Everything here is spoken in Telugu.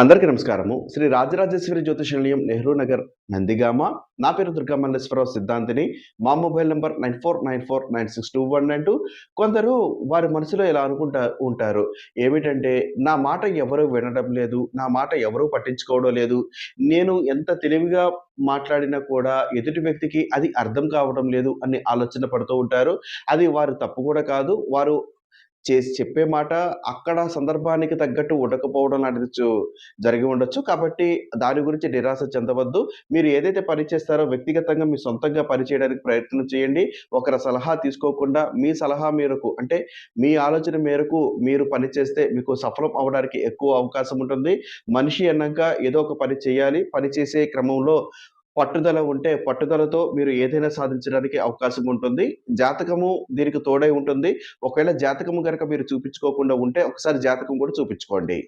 అందరికీ నమస్కారము. శ్రీ రాజరాజేశ్వరి జ్యోతిషాలయం నెహ్రూ నగర్ నందిగామ. నా పేరు దుర్గామల్లేశ్వరరావు సిద్ధాంతిని. మా mobile number nine four nine four nine six two one nine two. కొందరు వారి మనసులో ఎలా అనుకుంటా ఉంటారు. ఏమిటంటే నా మాట ఎవరు వినడం లేదు. నా మాట ఎవరు పట్టించుకోవడం లేదు. నేను ఎంత తెలివిగా మాట్లాడినా కూడా ఎదుటి వ్యక్తికి అది అర్థం కావడం లేదు అని ఆలోచన పడుతూ ఉంటారు. అది వారు తప్పు కూడా కాదు. వారు చేసి చెప్పే మాట అక్కడ సందర్భానికి తగ్గట్టు ఉండకపోవడం లాంటిది జరిగి ఉండొచ్చు. కాబట్టి దాని గురించి నిరాశ చెందవద్దు. మీరు ఏదైతే పని చేస్తారో వ్యక్తిగతంగా మీ సొంతంగా పని చేయడానికి ప్రయత్నం చేయండి. ఒకరి సలహా తీసుకోకుండా మీ సలహా మేరకు అంటే మీ ఆలోచన మేరకు మీరు పని చేస్తే మీకు సఫలం అవడానికి ఎక్కువ అవకాశం ఉంటుంది. మనిషి అన్నాక ఏదో ఒక పని చేయాలి. పని చేసే క్రమంలో పట్టుదల ఉంటే పట్టుదలతో మీరు ఏదైనా సాధించడానికి అవకాశం ఉంటుంది. జాతకము దీనికి తోడై ఉంటుంది. ఒకవేళ జాతకము కనుక మీరు చూపించుకోకుండా ఉంటే ఒకసారి జాతకం కూడా చూపించుకోండి.